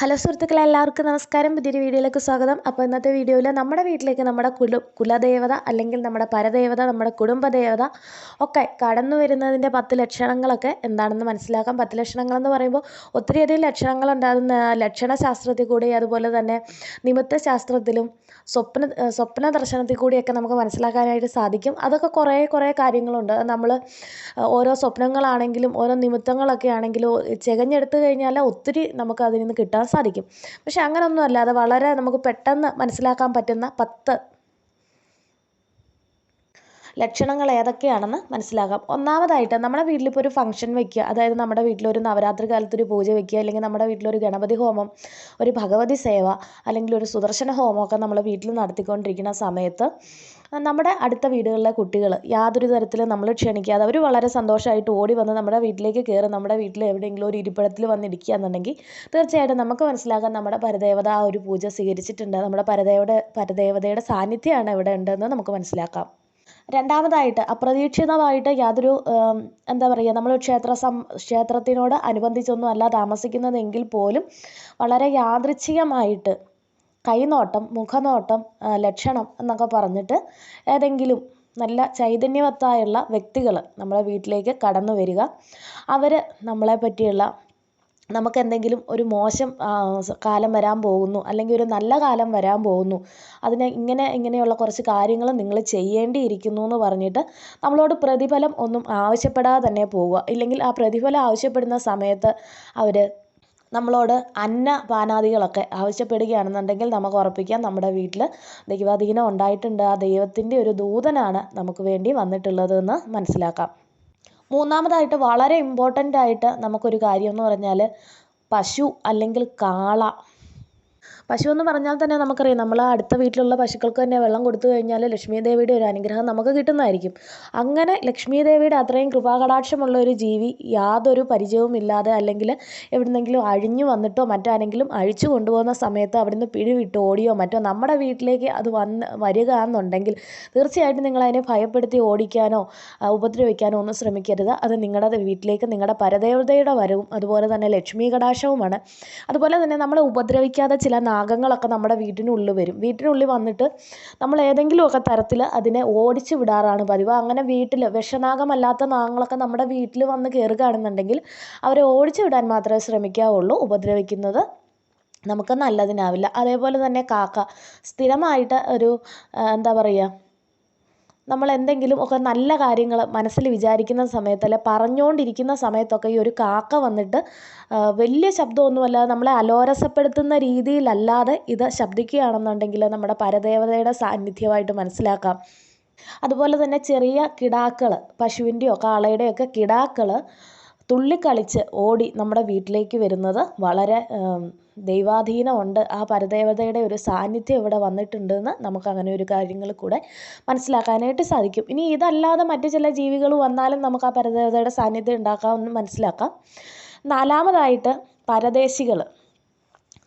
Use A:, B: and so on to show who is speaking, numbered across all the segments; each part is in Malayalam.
A: ഹലോ സുഹൃത്തുക്കളെ എല്ലാവർക്കും നമസ്കാരം. പുതിയൊരു വീഡിയോയിലേക്ക് സ്വാഗതം. അപ്പോൾ ഇന്നത്തെ വീഡിയോയിൽ നമ്മുടെ വീട്ടിലേക്ക് നമ്മുടെ കുല കുലദേവത അല്ലെങ്കിൽ നമ്മുടെ പരദേവത നമ്മുടെ കുടുംബദേവത ഒക്കെ കടന്നു വരുന്നതിന്റെ പത്ത് ലക്ഷണങ്ങളൊക്കെ എന്താണെന്ന് മനസ്സിലാക്കാം. പത്ത് ലക്ഷണങ്ങളെന്ന് പറയുമ്പോൾ ഒത്തിരിയധികം ലക്ഷണങ്ങളുണ്ടാകുന്ന ലക്ഷണശാസ്ത്രത്തിൽ കൂടി അതുപോലെ തന്നെ നിമിത്ത ശാസ്ത്രത്തിലും സ്വപ്ന സ്വപ്ന ദർശനത്തിൽ കൂടിയൊക്കെ നമുക്ക് മനസ്സിലാക്കാനായിട്ട് സാധിക്കും. അതൊക്കെ കുറേ കുറേ കാര്യങ്ങളുണ്ട്. നമ്മൾ ഓരോ സ്വപ്നങ്ങളാണെങ്കിലും ഓരോ നിമിത്തങ്ങളൊക്കെ ആണെങ്കിലും ചെകഞ്ഞെടുത്ത് കഴിഞ്ഞാൽ ഒത്തിരി നമുക്ക് അതിൽ നിന്ന് കിട്ടാൻ സാധിക്കും. പക്ഷേ അങ്ങനെയൊന്നും അല്ലാതെ വളരെ നമുക്ക് പെട്ടെന്ന് മനസ്സിലാക്കാൻ പറ്റുന്ന പത്ത് ലക്ഷണങ്ങൾ ഏതൊക്കെയാണെന്ന് മനസ്സിലാക്കാം ഒന്നാമതായിട്ട് നമ്മുടെ വീട്ടിലിപ്പോൾ ഒരു ഫംഗ്ഷൻ വെക്കുക അതായത് നമ്മുടെ വീട്ടിലൊരു നവരാത്രി കാലത്തൊരു പൂജ വെക്കുക അല്ലെങ്കിൽ നമ്മുടെ വീട്ടിലൊരു ഗണപതി ഹോമം ഒരു ഭഗവതി സേവ അല്ലെങ്കിൽ ഒരു സുദർശന ഹോമമൊക്കെ നമ്മൾ വീട്ടിൽ നടത്തിക്കൊണ്ടിരിക്കുന്ന സമയത്ത് നമ്മുടെ അടുത്ത വീടുകളിലെ കുട്ടികൾ യാതൊരു തരത്തിലും നമ്മൾ ക്ഷണിക്കാതെ അവർ വളരെ സന്തോഷമായിട്ട് ഓടി വന്ന് നമ്മുടെ വീട്ടിലേക്ക് കയറി നമ്മുടെ വീട്ടിൽ എവിടെയെങ്കിലും ഒരു ഇരിപ്പിടത്തിൽ വന്നിരിക്കുക എന്നുണ്ടെങ്കിൽ തീർച്ചയായിട്ടും നമുക്ക് മനസ്സിലാക്കാം നമ്മുടെ പരദേവത ആ ഒരു പൂജ സ്വീകരിച്ചിട്ടുണ്ട്. നമ്മുടെ പരദേവയുടെ പരദേവതയുടെ സാന്നിധ്യമാണ് ഇവിടെ ഉണ്ടെന്ന് നമുക്ക് മനസ്സിലാക്കാം. രണ്ടാമതായിട്ട് അപ്രതീക്ഷിതമായിട്ട് യാതൊരു എന്താ പറയുക നമ്മൾ ക്ഷേത്ര സം ക്ഷേത്രത്തിനോട് അനുബന്ധിച്ചൊന്നും അല്ല താമസിക്കുന്നതെങ്കിൽ പോലും വളരെ യാദൃച്ഛികമായിട്ട് കൈനോട്ടം മുഖനോട്ടം ലക്ഷണം എന്നൊക്കെ പറഞ്ഞിട്ട് ഏതെങ്കിലും നല്ല ചൈതന്യവത്തായുള്ള വ്യക്തികൾ നമ്മുടെ വീട്ടിലേക്ക് കടന്നു വരിക. അവർ നമ്മളെ പറ്റിയുള്ള നമുക്ക് എന്തെങ്കിലും ഒരു മോശം കാലം വരാൻ പോകുന്നു അല്ലെങ്കിൽ ഒരു നല്ല കാലം വരാൻ പോകുന്നു അതിന് ഇങ്ങനെ ഇങ്ങനെയുള്ള കുറച്ച് കാര്യങ്ങൾ നിങ്ങൾ ചെയ്യേണ്ടിയിരിക്കുന്നു എന്ന് പറഞ്ഞിട്ട് നമ്മളോട് പ്രതിഫലം ഒന്നും ആവശ്യപ്പെടാതെ തന്നെ പോവുക. ഇല്ലെങ്കിൽ ആ പ്രതിഫലം ആവശ്യപ്പെടുന്ന സമയത്ത് അവർ നമ്മളോട് അന്ന പാനാദികളൊക്കെ ആവശ്യപ്പെടുകയാണെന്നുണ്ടെങ്കിൽ നമുക്ക് ഉറപ്പിക്കാം. നമ്മുടെ വീട്ടിൽ ദൈവാധീനം ഉണ്ടായിട്ടുണ്ട്. ആ ദൈവത്തിന്റെ ഒരു ദൂതനാണ് നമുക്ക് വേണ്ടി വന്നിട്ടുള്ളതെന്ന് മനസ്സിലാക്കാം. മൂന്നാമതായിട്ട് വളരെ ഇമ്പോർട്ടന്റ് ആയിട്ട് നമുക്കൊരു കാര്യം എന്ന് പറഞ്ഞാൽ പശു അല്ലെങ്കിൽ കാള പശു എന്ന് പറഞ്ഞാൽ തന്നെ നമുക്കറിയാം നമ്മൾ അടുത്ത വീട്ടിലുള്ള പശുക്കൾക്ക് തന്നെ വെള്ളം കൊടുത്തു കഴിഞ്ഞാൽ ലക്ഷ്മി ദേവിയുടെ ഒരു അനുഗ്രഹം നമുക്ക് കിട്ടുന്നതായിരിക്കും. അങ്ങനെ ലക്ഷ്മി ദേവിയുടെ അത്രയും കൃപാകടാക്ഷമുള്ള ഒരു ജീവി യാതൊരു പരിചയവുമില്ലാതെ അല്ലെങ്കിൽ എവിടുന്നെങ്കിലും അഴിഞ്ഞു വന്നിട്ടോ മറ്റാരെങ്കിലും അഴിച്ചു കൊണ്ടുപോകുന്ന സമയത്ത് അവിടുന്ന് പിടിവിട്ട് ഓടിയോ മറ്റോ നമ്മുടെ വീട്ടിലേക്ക് അത് വന്ന് വരിക എന്നുണ്ടെങ്കിൽ തീർച്ചയായിട്ടും നിങ്ങൾ അതിനെ ഭയപ്പെടുത്തി ഓടിക്കാനോ ഉപദ്രവിക്കാനോ ഒന്നും ശ്രമിക്കരുത്. അത് നിങ്ങളുടെ വീട്ടിലേക്ക് നിങ്ങളുടെ പരദേവതയുടെ വരവും അതുപോലെ തന്നെ ലക്ഷ്മി കടാക്ഷവുമാണ്. അതുപോലെ തന്നെ നമ്മൾ ഉപദ്രവിക്കാതെ ചില നാഗങ്ങളൊക്കെ നമ്മുടെ വീട്ടിനുള്ളിൽ വരും. വീട്ടിനുള്ളിൽ വന്നിട്ട് നമ്മൾ ഏതെങ്കിലുമൊക്കെ തരത്തിൽ അതിനെ ഓടിച്ചു വിടാറാണ് പതിവ്. അങ്ങനെ വീട്ടിൽ വിഷനാഗമല്ലാത്ത നാഗങ്ങളൊക്കെ നമ്മുടെ വീട്ടിൽ വന്ന് കയറുകയാണെന്നുണ്ടെങ്കിൽ അവരെ ഓടിച്ചു വിടാൻ മാത്രമേ ശ്രമിക്കാവുള്ളൂ. ഉപദ്രവിക്കുന്നത് നമുക്ക് നല്ലതിനാവില്ല. അതേപോലെ തന്നെ കാക്ക സ്ഥിരമായിട്ട് ഒരു എന്താ പറയുക നമ്മൾ എന്തെങ്കിലും ഒക്കെ നല്ല കാര്യങ്ങൾ മനസ്സിൽ വിചാരിക്കുന്ന സമയത്ത് അല്ലെ പറഞ്ഞുകൊണ്ടിരിക്കുന്ന സമയത്തൊക്കെ ഈ ഒരു കാക്ക വന്നിട്ട് വലിയ ശബ്ദമൊന്നുമല്ലാതെ നമ്മളെ അലോരസപ്പെടുത്തുന്ന രീതിയിലല്ലാതെ ഇത് ശബ്ദിക്കുകയാണെന്നുണ്ടെങ്കിൽ നമ്മുടെ പരദേവതയുടെ സാന്നിധ്യമായിട്ട് മനസ്സിലാക്കാം. അതുപോലെ തന്നെ ചെറിയ കിടാക്കൾ പശുവിന്റെയോ കാളയുടെയോ ഒക്കെ കിടാക്കൾ തുള്ളിക്കളിച്ച് ഓടി നമ്മുടെ വീട്ടിലേക്ക് വരുന്നത് വളരെ ദൈവാധീനമുണ്ട്. ആ പരദേവതയുടെ ഒരു സാന്നിധ്യം ഇവിടെ വന്നിട്ടുണ്ടെന്ന് നമുക്ക് അങ്ങനെ ഒരു കാര്യങ്ങൾ കൂടെ മനസ്സിലാക്കാനായിട്ട് സാധിക്കും. ഇനി ഇതല്ലാതെ മറ്റു ചില ജീവികൾ വന്നാലും നമുക്ക് ആ പരദേവതയുടെ സാന്നിധ്യം ഉണ്ടാക്കാമെന്ന് മനസ്സിലാക്കാം. നാലാമതായിട്ട് പരദേശികൾ.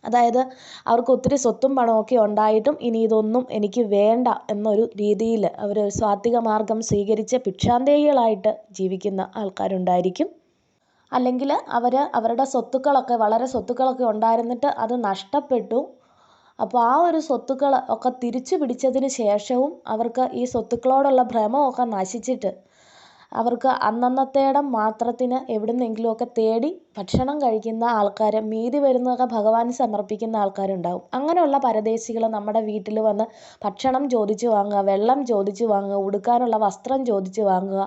A: അതായത് അവർക്ക് ഒത്തിരി സ്വത്തും പണമൊക്കെ ഉണ്ടായിട്ടും ഇനി ഇതൊന്നും എനിക്ക് വേണ്ട എന്നൊരു രീതിയിൽ അവർ സ്വാത്വിക മാർഗം സ്വീകരിച്ച് ഭിക്ഷാന്തേയികളായിട്ട് ജീവിക്കുന്ന ആൾക്കാരുണ്ടായിരിക്കും. അല്ലെങ്കിൽ അവർ അവരുടെ സ്വത്തുക്കളൊക്കെ വളരെ സ്വത്തുക്കളൊക്കെ ഉണ്ടായിരുന്നിട്ട് അത് നഷ്ടപ്പെട്ടു. അപ്പോൾ ആ ഒരു സ്വത്തുക്കൾ ഒക്കെ തിരിച്ചു പിടിച്ചതിന് ശേഷവും അവർക്ക് ഈ സ്വത്തുക്കളോടുള്ള ഭ്രമമൊക്കെ നശിച്ചിട്ട് അവർക്ക് അന്നന്നത്തേടം മാത്രത്തിന് എവിടുന്നെങ്കിലുമൊക്കെ തേടി ഭക്ഷണം കഴിക്കുന്ന ആൾക്കാർ മീതി വരുന്നതൊക്കെ ഭഗവാൻ സമർപ്പിക്കുന്ന ആൾക്കാരുണ്ടാവും. അങ്ങനെയുള്ള പരദേശികൾ നമ്മുടെ വീട്ടിൽ വന്ന് ഭക്ഷണം ചോദിച്ചു വാങ്ങുക വെള്ളം ചോദിച്ചു വാങ്ങുക ഉടുക്കാനുള്ള വസ്ത്രം ചോദിച്ചു വാങ്ങുക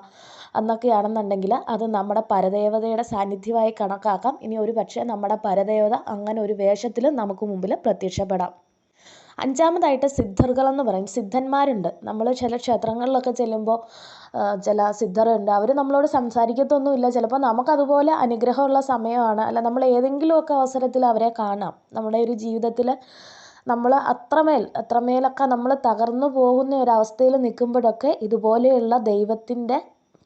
A: എന്നൊക്കെയാണെന്നുണ്ടെങ്കിൽ അത് നമ്മുടെ പരദേവതയുടെ സാന്നിധ്യമായി കണക്കാക്കാം. ഇനി ഒരു പക്ഷേ നമ്മുടെ പരദേവത അങ്ങനെ ഒരു വേഷത്തിൽ നമുക്ക് മുമ്പിൽ പ്രത്യക്ഷപ്പെടാം. അഞ്ചാമതായിട്ട് സിദ്ധറുകളെന്ന് പറയും. സിദ്ധന്മാരുണ്ട്. നമ്മൾ ചില ക്ഷേത്രങ്ങളിലൊക്കെ ചെല്ലുമ്പോൾ ചില സിദ്ധറുണ്ട് അവർ നമ്മളോട് സംസാരിക്കത്തൊന്നുമില്ല. ചിലപ്പോൾ നമുക്കതുപോലെ അനുഗ്രഹമുള്ള സമയമാണ്. അല്ല നമ്മൾ ഏതെങ്കിലുമൊക്കെ അവസരത്തിൽ അവരെ കാണാം. നമ്മുടെ ഒരു ജീവിതത്തിൽ നമ്മൾ അത്രമേൽ അത്രമേലൊക്കെ നമ്മൾ തകർന്നു പോകുന്ന ഒരവസ്ഥയിൽ നിൽക്കുമ്പോഴൊക്കെ ഇതുപോലെയുള്ള ദൈവത്തിന്റെ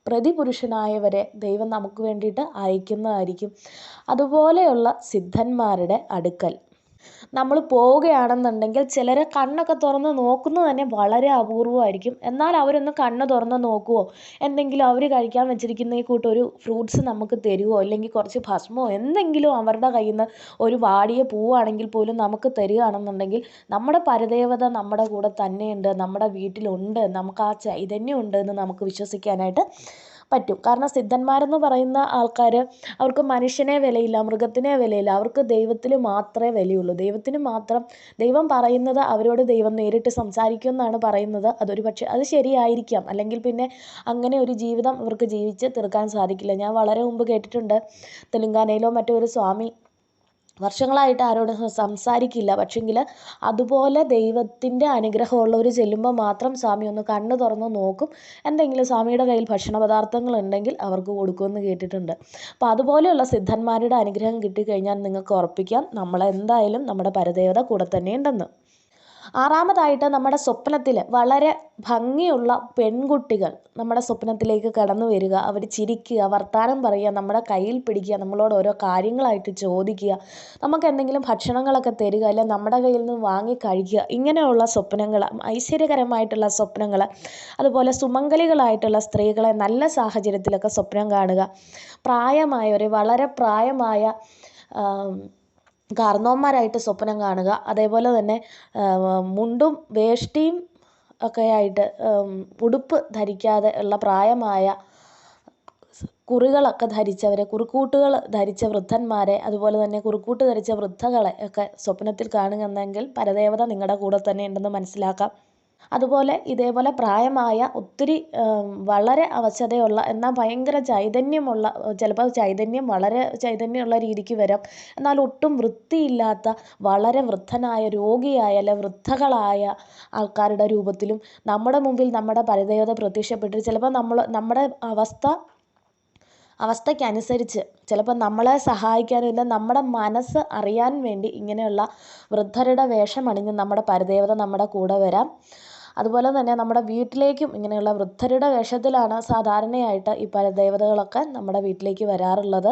A: പ്രതിപുരുഷനായവരെ ദൈവം നമുക്ക് വേണ്ടിയിട്ട് അയക്കുന്നതായിരിക്കും. അതുപോലെയുള്ള സിദ്ധന്മാരുടെ അടുക്കൽ. നമ്മൾ പോവുകയാണെന്നുണ്ടെങ്കിൽ ചിലർ കണ്ണൊക്കെ തുറന്ന് നോക്കുന്നത് തന്നെ വളരെ അപൂർവമായിരിക്കും എന്നാൽ അവരൊന്ന് കണ്ണ് തുറന്ന് നോക്കുവോ? എന്തെങ്കിലും അവർ കഴിക്കാൻ വെച്ചിരിക്കുന്ന ഈ കൂട്ടൊരു ഫ്രൂട്ട്സ് നമുക്ക് തരുമോ അല്ലെങ്കിൽ കുറച്ച് ഭസ്മോ എന്തെങ്കിലും അവരുടെ കയ്യിൽ നിന്ന് ഒരു വാടിയ പൂവാണെങ്കിൽ പോലും നമുക്ക് തരികയാണെന്നുണ്ടെങ്കിൽ നമ്മുടെ പരദേവത നമ്മുടെ കൂടെ തന്നെയുണ്ട് നമ്മുടെ വീട്ടിലുണ്ട് നമുക്ക് ആ ചൈതന്യം ഉണ്ട് എന്ന് നമുക്ക് വിശ്വസിക്കാനായിട്ട് പറ്റും. കാരണം സിദ്ധന്മാരെന്ന് പറയുന്ന ആൾക്കാർ അവർക്ക് മനുഷ്യനെ വിലയില്ല മൃഗത്തിനെ വിലയില്ല. അവർക്ക് ദൈവത്തിൽ മാത്രമേ വിലയുള്ളൂ. ദൈവത്തിന് മാത്രം ദൈവം പറയുന്നത് അവരോട് ദൈവം നേരിട്ട് സംസാരിക്കും എന്നാണ് പറയുന്നത്. അതൊരു പക്ഷേ അത് ശരിയായിരിക്കാം. അല്ലെങ്കിൽ പിന്നെ അങ്ങനെ ഒരു ജീവിതം ഇവർക്ക് ജീവിച്ച് തീർക്കാൻ സാധിക്കില്ല. ഞാൻ വളരെ മുമ്പ് കേട്ടിട്ടുണ്ട് തെലുങ്കാനയിലോ മറ്റോ ഒരു സ്വാമി വർഷങ്ങളായിട്ട് ആരോടും സംസാരിക്കില്ല. പക്ഷെങ്കിൽ അതുപോലെ ദൈവത്തിന്റെ അനുഗ്രഹമുള്ളവർ ചെല്ലുമ്പോൾ മാത്രം സ്വാമി ഒന്ന് കണ്ണ് തുറന്ന് നോക്കും. എന്തെങ്കിലും സ്വാമിയുടെ കയ്യിൽ ഭക്ഷണ പദാർത്ഥങ്ങൾ ഉണ്ടെങ്കിൽ അവർക്ക് കൊടുക്കുമെന്ന് കേട്ടിട്ടുണ്ട്. അപ്പോൾ അതുപോലെയുള്ള സിദ്ധന്മാരുടെ അനുഗ്രഹം കിട്ടിക്കഴിഞ്ഞാൽ നിങ്ങൾക്ക് ഉറപ്പിക്കാം. നമ്മളെന്തായാലും നമ്മുടെ പരദേവത കൂടെ തന്നെ ഉണ്ടെന്ന്. ആറാമതായിട്ട് നമ്മുടെ സ്വപ്നത്തിൽ വളരെ ഭംഗിയുള്ള പെൺകുട്ടികൾ നമ്മുടെ സ്വപ്നത്തിലേക്ക് കടന്നു വരിക അവർ ചിരിക്കുക വർത്തമാനം പറയുക നമ്മുടെ കയ്യിൽ പിടിക്കുക നമ്മളോട് ഓരോ കാര്യങ്ങളായിട്ട് ചോദിക്കുക നമുക്ക് എന്തെങ്കിലും ഭക്ഷണങ്ങളൊക്കെ തരിക അല്ലെ നമ്മുടെ കയ്യിൽ നിന്ന് വാങ്ങി കഴിക്കുക ഇങ്ങനെയുള്ള സ്വപ്നങ്ങൾ ഐശ്വര്യകരമായിട്ടുള്ള സ്വപ്നങ്ങൾ അതുപോലെ സുമംഗലികളായിട്ടുള്ള സ്ത്രീകളെ നല്ല സാഹചര്യത്തിലൊക്കെ സ്വപ്നം കാണുക. പ്രായമായവരെ വളരെ പ്രായമായ കാർന്നോന്മാരായിട്ട് സ്വപ്നം കാണുക. അതേപോലെ തന്നെ മുണ്ടും വേഷ്ടിയും ഒക്കെ ആയിട്ട് ഉടുപ്പ് ധരിക്കാതെ ഉള്ള പ്രായമായ കുറികളൊക്കെ ധരിച്ചവരെ കുറുക്കൂട്ടുകൾ ധരിച്ച വൃദ്ധന്മാരെ അതുപോലെ തന്നെ കുറുക്കൂട്ട് ധരിച്ച വൃദ്ധകളെ ഒക്കെ സ്വപ്നത്തിൽ കാണുന്നെങ്കിൽ പരദേവത നിങ്ങളുടെ കൂടെ തന്നെ ഉണ്ടെന്ന് മനസ്സിലാക്കാം. അതുപോലെ ഇതേപോലെ പ്രായമായ ഒത്തിരി വളരെ അവശതയുള്ള എന്നാൽ ഭയങ്കര ചൈതന്യമുള്ള ചിലപ്പോൾ ചൈതന്യം വളരെ ചൈതന്യമുള്ള രീതിക്ക് വരാം. എന്നാൽ ഒട്ടും വൃത്തിയില്ലാത്ത വളരെ വൃദ്ധനായ രോഗിയായ അല്ലെ വൃദ്ധകളായ ആൾക്കാരുടെ രൂപത്തിലും നമ്മുടെ മുമ്പിൽ നമ്മുടെ പരദേവത പ്രത്യക്ഷപ്പെട്ട് ചിലപ്പോൾ നമ്മൾ നമ്മുടെ അവസ്ഥ അവസ്ഥയ്ക്കനുസരിച്ച്. ചിലപ്പോൾ നമ്മളെ സഹായിക്കാനും ഇല്ല നമ്മുടെ മനസ്സ് അറിയാൻ വേണ്ടി ഇങ്ങനെയുള്ള വൃദ്ധരുടെ വേഷമണിഞ്ഞ് നമ്മുടെ പരദേവത നമ്മുടെ കൂടെ വരാം. അതുപോലെ തന്നെ നമ്മുടെ വീട്ടിലേക്കും ഇങ്ങനെയുള്ള വൃദ്ധരുടെ വേഷത്തിലാണ് സാധാരണയായിട്ട് ഈ പരദേവതകളൊക്കെ നമ്മുടെ വീട്ടിലേക്ക് വരാറുള്ളത്.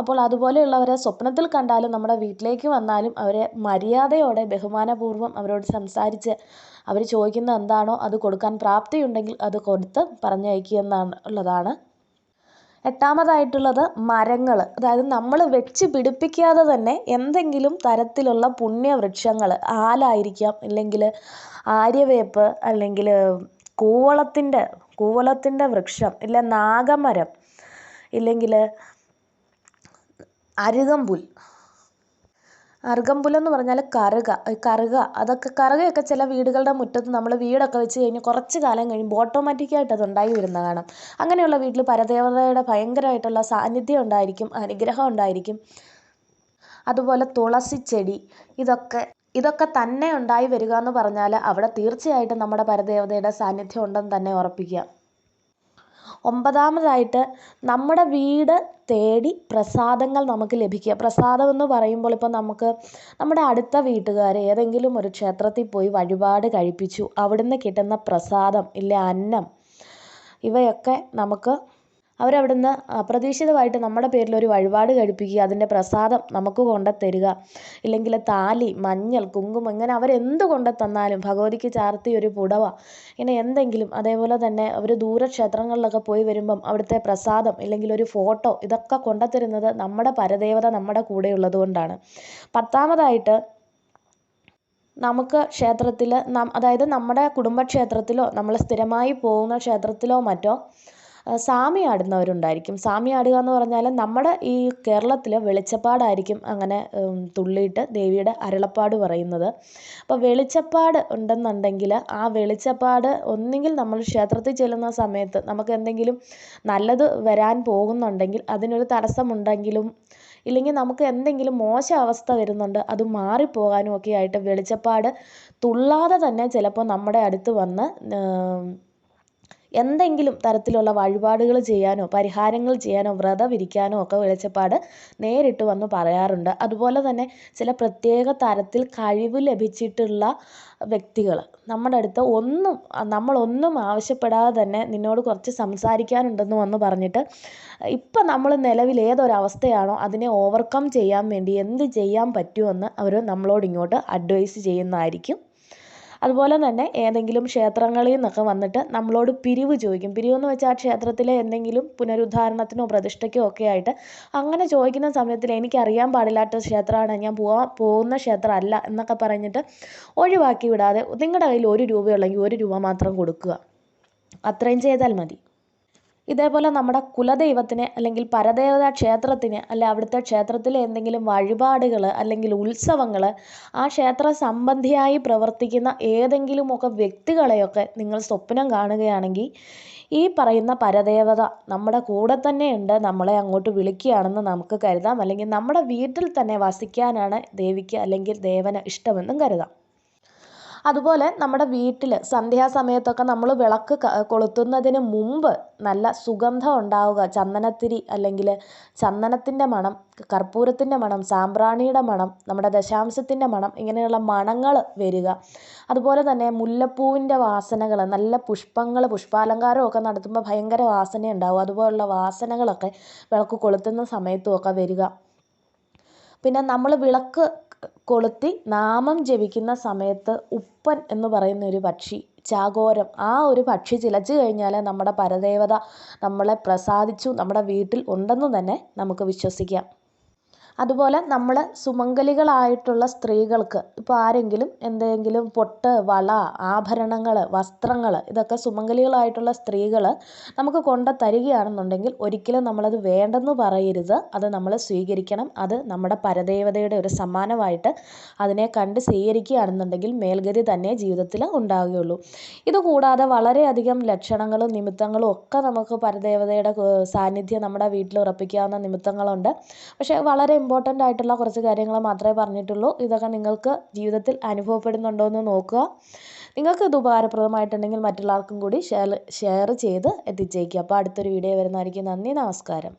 A: അപ്പോൾ അതുപോലെയുള്ളവരെ സ്വപ്നത്തിൽ കണ്ടാലും നമ്മുടെ വീട്ടിലേക്ക് വന്നാലും അവരെ മര്യാദയോടെ ബഹുമാനപൂർവം അവരോട് സംസാരിച്ച് അവർ ചോദിക്കുന്ന എന്താണോ അത് കൊടുക്കാൻ പ്രാപ്തിയുണ്ടെങ്കിൽ അത് കൊടുത്ത് പറഞ്ഞയക്കുക എന്നാണ് ഉള്ളതാണ് എട്ടാമതായിട്ടുള്ളത് മരങ്ങൾ അതായത് നമ്മൾ വെച്ച് പിടിപ്പിക്കാതെ തന്നെ എന്തെങ്കിലും തരത്തിലുള്ള പുണ്യവൃക്ഷങ്ങൾ ആലായിരിക്കാം ഇല്ലെങ്കിൽ ആര്യവേപ്പ് അല്ലെങ്കിൽ കൂവളത്തിന്റെ കൂവളത്തിന്റെ വൃക്ഷം ഇല്ല നാഗമരം ഇല്ലെങ്കിൽ അരുകമ്പുൽ അർഗമ്പുല്ലെന്ന് പറഞ്ഞാൽ കറുക. കറുക. അതൊക്കെ കറുകയൊക്കെ ചില വീടുകളുടെ മുറ്റത്ത് നമ്മൾ വീടൊക്കെ വെച്ച് കഴിഞ്ഞ് കുറച്ച് കാലം കഴിയുമ്പോൾ ഓട്ടോമാറ്റിക്കായിട്ട് അത് ഉണ്ടായി വരുന്നത് കാണാം. അങ്ങനെയുള്ള വീട്ടിൽ പരദേവതയുടെ ഭയങ്കരമായിട്ടുള്ള സാന്നിധ്യം ഉണ്ടായിരിക്കും അനുഗ്രഹം ഉണ്ടായിരിക്കും. അതുപോലെ തുളസി ചെടി ഇതൊക്കെ ഇതൊക്കെ തന്നെ ഉണ്ടായി വരിക എന്ന് പറഞ്ഞാൽ അവിടെ തീർച്ചയായിട്ടും നമ്മുടെ പരദേവതയുടെ സാന്നിധ്യം ഉണ്ടെന്ന് തന്നെ ഉറപ്പിക്കുക. ഒമ്പതാമതായിട്ട് നമ്മുടെ വീട് തേടി പ്രസാദങ്ങൾ നമുക്ക് ലഭിക്കുക. പ്രസാദം എന്ന് പറയുമ്പോൾ ഇപ്പോൾ നമുക്ക് നമ്മുടെ അടുത്ത വീട്ടുകാർ ഏതെങ്കിലും ഒരു ക്ഷേത്രത്തിൽ പോയി വഴിപാട് കഴിപ്പിച്ചു. അവിടുന്ന് കിട്ടുന്ന പ്രസാദം ഇല്ലേ അന്നം ഇവയൊക്കെ നമുക്ക് അവരവിടുന്ന് അപ്രതീക്ഷിതമായിട്ട് നമ്മുടെ പേരിൽ ഒരു വഴിപാട് കഴിപ്പിക്കുക അതിന്റെ പ്രസാദം നമുക്ക് കൊണ്ടുത്തരിക ഇല്ലെങ്കിൽ താലി മഞ്ഞൾ കുങ്കുമം ഇങ്ങനെ അവരെന്ത് കൊണ്ട് തന്നാലും ഭഗവതിക്ക് ചാർത്തിയ ഒരു പുടവ ഇങ്ങനെ എന്തെങ്കിലും അതേപോലെ തന്നെ അവർ ദൂരക്ഷേത്രങ്ങളിലൊക്കെ പോയി വരുമ്പം അവിടുത്തെ പ്രസാദം ഇല്ലെങ്കിൽ ഒരു ഫോട്ടോ ഇതൊക്കെ കൊണ്ടുത്തരുന്നത് നമ്മുടെ പരദേവത നമ്മുടെ കൂടെ ഉള്ളത് കൊണ്ടാണ്. പത്താമതായിട്ട് നമുക്ക് ക്ഷേത്രത്തിൽ നം അതായത് നമ്മുടെ കുടുംബക്ഷേത്രത്തിലോ നമ്മൾ സ്ഥിരമായി പോകുന്ന ക്ഷേത്രത്തിലോ മറ്റോ സാമി സാമിയാടുക എന്ന് പറഞ്ഞാൽ നമ്മുടെ ഈ കേരളത്തിൽ വെളിച്ചപ്പാടായിരിക്കും അങ്ങനെ തുള്ളിയിട്ട് ദേവിയുടെ അരുളപ്പാട് പറയുന്നത്. അപ്പോൾ വെളിച്ചപ്പാട് ഉണ്ടെന്നുണ്ടെങ്കിൽ ആ വെളിച്ചപ്പാട് ഒന്നുകിൽ നമ്മൾ ക്ഷേത്രത്തിൽ ചെല്ലുന്ന സമയത്ത് നമുക്ക് എന്തെങ്കിലും നല്ലത് വരാൻ പോകുന്നുണ്ടെങ്കിൽ അതിനൊരു തടസ്സമുണ്ടെങ്കിലും ഇല്ലെങ്കിൽ നമുക്ക് എന്തെങ്കിലും മോശ അവസ്ഥ വരുന്നുണ്ട് അത് മാറിപ്പോകാനും ഒക്കെ ആയിട്ട് വെളിച്ചപ്പാട് തുള്ളാതെ തന്നെ ചിലപ്പോൾ നമ്മുടെ അടുത്ത് വന്ന് എന്തെങ്കിലും തരത്തിലുള്ള വഴിപാടുകൾ ചെയ്യാനോ പരിഹാരങ്ങൾ ചെയ്യാനോ വ്രതമിരിക്കാനോ ഒക്കെ വെളിച്ചപ്പാട് നേരിട്ട് വന്ന് പറയാറുണ്ട്. അതുപോലെ തന്നെ ചില പ്രത്യേക തരത്തിൽ കഴിവ് ലഭിച്ചിട്ടുള്ള വ്യക്തികൾ നമ്മുടെ അടുത്ത് ഒന്നും നമ്മളൊന്നും ആവശ്യപ്പെടാതെ തന്നെ നിന്നോട് കുറച്ച് സംസാരിക്കാനുണ്ടെന്ന് വന്ന് പറഞ്ഞിട്ട് ഇപ്പം നമ്മൾ നിലവിൽ ഏതൊരവസ്ഥയാണോ അതിനെ ഓവർകം ചെയ്യാൻ വേണ്ടി എന്ത് ചെയ്യാൻ പറ്റുമെന്ന് അവർ നമ്മളോട് ഇങ്ങോട്ട് അഡ്വൈസ് ചെയ്യുന്നതായിരിക്കും. അതുപോലെ തന്നെ ഏതെങ്കിലും ക്ഷേത്രങ്ങളിൽ നിന്നൊക്കെ വന്നിട്ട് നമ്മളോട് പിരിവ് ചോദിക്കും. പിരിവെന്ന് വെച്ചാൽ ആ ക്ഷേത്രത്തിലെ എന്തെങ്കിലും പുനരുദ്ധാരണത്തിനോ പ്രതിഷ്ഠയ്ക്കോ ഒക്കെ ആയിട്ട് അങ്ങനെ ചോദിക്കുന്ന സമയത്തിൽ എനിക്കറിയാൻ പാടില്ലാത്ത ക്ഷേത്രമാണ് ഞാൻ പോവാ പോകുന്ന ക്ഷേത്രമല്ല എന്നൊക്കെ പറഞ്ഞിട്ട് ഒഴിവാക്കി വിടാതെ നിങ്ങളുടെ കയ്യിൽ ഒരു രൂപയുള്ളെങ്കിൽ ഒരു രൂപ മാത്രം കൊടുക്കുക. അത്രയും ചെയ്താൽ മതി. ഇതേപോലെ നമ്മുടെ കുലദൈവത്തിന് അല്ലെങ്കിൽ പരദേവതാ ക്ഷേത്രത്തിന് അല്ലെ അവിടുത്തെ ക്ഷേത്രത്തിലെ എന്തെങ്കിലും വഴിപാടുകൾ അല്ലെങ്കിൽ ഉത്സവങ്ങൾ ആ ക്ഷേത്ര സംബന്ധിയായി പ്രവർത്തിക്കുന്ന ഏതെങ്കിലുമൊക്കെ വ്യക്തികളെയൊക്കെ നിങ്ങൾ സ്വപ്നം കാണുകയാണെങ്കിൽ ഈ പറയുന്ന പരദേവത നമ്മുടെ കൂടെ തന്നെ ഉണ്ട് നമ്മളെ അങ്ങോട്ട് വിളിക്കുകയാണെന്ന് നമുക്ക് കരുതാം. അല്ലെങ്കിൽ നമ്മുടെ വീട്ടിൽ തന്നെ വസിക്കാനാണ് ദേവിക്ക് അല്ലെങ്കിൽ ദേവന് ഇഷ്ടമെന്നും കരുതാം. അതുപോലെ നമ്മുടെ വീട്ടിൽ സന്ധ്യാസമയത്തൊക്കെ നമ്മൾ വിളക്ക് കൊളുത്തുന്നതിന് മുമ്പ് നല്ല സുഗന്ധം ഉണ്ടാവുക. ചന്ദനത്തിരി അല്ലെങ്കിൽ ചന്ദനത്തിന്റെ മണം കർപ്പൂരത്തിന്റെ മണം സാമ്പ്രാണിയുടെ മണം നമ്മുടെ ദശാംശത്തിന്റെ മണം ഇങ്ങനെയുള്ള മണങ്ങൾ വരിക. അതുപോലെ തന്നെ മുല്ലപ്പൂവിന്റെ വാസനകൾ നല്ല പുഷ്പങ്ങൾ പുഷ്പാലങ്കാരമൊക്കെ നടത്തുമ്പോൾ ഭയങ്കര വാസന ഉണ്ടാവും. അതുപോലുള്ള വാസനകളൊക്കെ വിളക്ക് കൊളുത്തുന്ന സമയത്തുമൊക്കെ വരിക. പിന്നെ നമ്മൾ വിളക്ക് കൊളുത്തി നാമം ജപിക്കുന്ന സമയത്ത് ഉപ്പൻ എന്ന് പറയുന്ന ഒരു പക്ഷി ചാകോരം ആ ഒരു പക്ഷി ചിലച്ചു കഴിഞ്ഞാൽ നമ്മുടെ പരദേവത നമ്മളെ പ്രസാദിച്ചു നമ്മുടെ വീട്ടിൽ ഉണ്ടെന്ന് തന്നെ നമുക്ക് വിശ്വസിക്കാം. അതുപോലെ നമ്മൾ സുമംഗലികളായിട്ടുള്ള സ്ത്രീകൾക്ക് ഇപ്പോൾ ആരെങ്കിലും എന്തെങ്കിലും പൊട്ട് വള ആഭരണങ്ങൾ വസ്ത്രങ്ങൾ ഇതൊക്കെ സുമംഗലികളായിട്ടുള്ള സ്ത്രീകൾ നമുക്ക് കൊണ്ട് തരികയാണെന്നുണ്ടെങ്കിൽ ഒരിക്കലും നമ്മളത് വേണ്ടെന്ന് പറയരുത്. അത് നമ്മൾ സ്വീകരിക്കണം. അത് നമ്മുടെ പരദേവതയുടെ ഒരു സമ്മാനമായിട്ട് അതിനെ കണ്ട് സ്വീകരിക്കുകയാണെന്നുണ്ടെങ്കിൽ മേൽഗതി തന്നെ ജീവിതത്തിൽ ഉണ്ടാവുകയുള്ളൂ ഇതുകൂടാതെ വളരെയധികം ലക്ഷണങ്ങളും നിമിത്തങ്ങളും ഒക്കെ നമുക്ക് പരദേവതയുടെ സാന്നിധ്യം നമ്മുടെ വീട്ടിൽ ഉറപ്പിക്കാവുന്ന നിമിത്തങ്ങളുണ്ട്. പക്ഷേ വളരെ ഇമ്പോർട്ടന്റ് ആയിട്ടുള്ള കുറച്ച് കാര്യങ്ങൾ മാത്രമേ പറഞ്ഞിട്ടുള്ളൂ. ഇതൊക്കെ നിങ്ങൾക്ക് ജീവിതത്തിൽ അനുഭവപ്പെടുന്നുണ്ടോ എന്ന് നോക്കുക. നിങ്ങൾക്ക് ഇത് ഉപകാരപ്രദമായിട്ടുണ്ടെങ്കിൽ മറ്റുള്ളവർക്കും കൂടി ഷെയർ ഷെയർ ചെയ്ത് എത്തിച്ചേക്കുക. അപ്പോൾ അടുത്തൊരു വീഡിയോ വരുന്നതായിരിക്കും. നന്ദി നമസ്കാരം.